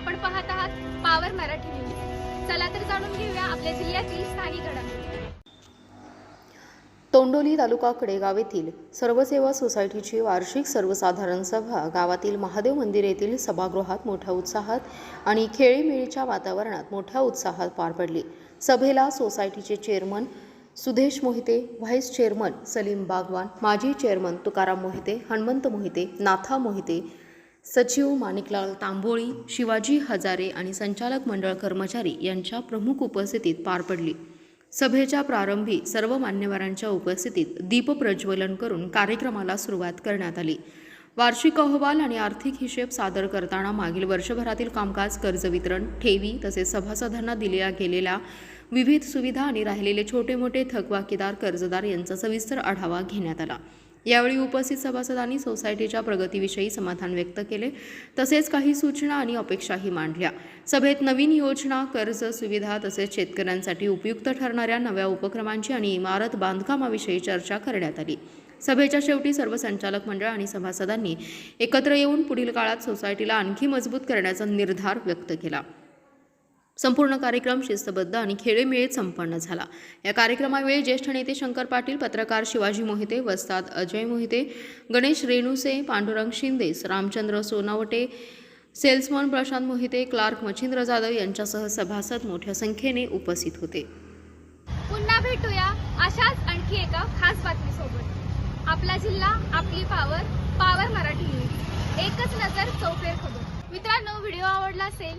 आपण पाहत आहात पावर मराठी न्यूज चला तर जाणून घेऊया आपल्या जिल्ह्यातील स्थानिक घडामोडी. तोंडोली तालुका कडेगाव येथील सर्वसेवा सोसायटीची वार्षिक सर्वसाधारण सभा गावातील महादेव मंदिर येथील सभागृहात मोठ्या उत्साहात आणि खेळीमेळीच्या वातावरणात मोठ्या उत्साहात पार पडली. सभेला सोसायटीचे chairman Sudesh Mohite vice chairman Salim Bagwan माजी चेअरमन तुकाराम मोहिते हनुमंत मोहिते नाथा मोहिते सचिव माणिकलाल तांबोळी शिवाजी हजारे आणि संचालक मंडळ कर्मचारी यांच्या प्रमुख उपस्थितीत पार पडली. सभेच्या प्रारंभी सर्व मान्यवरांच्या उपस्थितीत दीपप्रज्वलन करून कार्यक्रमाला सुरुवात करण्यात आली. वार्षिक अहवाल आणि आर्थिक हिशेब सादर करताना मागील वर्षभरातील कामकाज कर्ज वितरण ठेवी तसेच सभासदांना दिल्या गेलेल्या विविध सुविधा आणि राहिलेले छोटे मोठे थकबाकीदार कर्जदार यांचा सविस्तर आढावा घेण्यात आला. यावेळी उपस्थित सभासदांनी सोसायटीच्या प्रगतीविषयी समाधान व्यक्त केले. तसेच काही सूचना आणि अपेक्षाही मांडल्या. सभेत नवीन योजना कर्ज सुविधा तसेच शेतकऱ्यांसाठी उपयुक्त ठरणाऱ्या नव्या उपक्रमांची आणि इमारत बांधकामाविषयी चर्चा करण्यात आली. सभेच्या शेवटी सर्व संचालक मंडळ आणि सभासदांनी एकत्र येऊन पुढील काळात सोसायटीला आणखी मजबूत करण्याचा निर्धार व्यक्त केला. संपूर्ण कार्यक्रम शिस्तबद्ध आणि खेळेमेळीत संपन्न झाला. या कार्यक्रमावेळी ज्येष्ठ नेते शंकर पाटील पत्रकार शिवाजी मोहिते वस्ताद अजय मोहिते गणेश रेणुसे पांडुरंग शिंदे रामचंद्र सोनावटे सेल्समन प्रशांत मोहिते क्लार्क मच्छिंद्र जाधव यांच्यासह सभासद मोठ्या संख्येने उपस्थित होते. पुन्हा भेटूया अशाच आणखी एका खास बातमीसोबत. आपला जिल्हा आपली पावर पावर मराठी न्यूज. एकच नजर चौफेर खबर. मित्रांनो व्हिडिओ आवडला असेल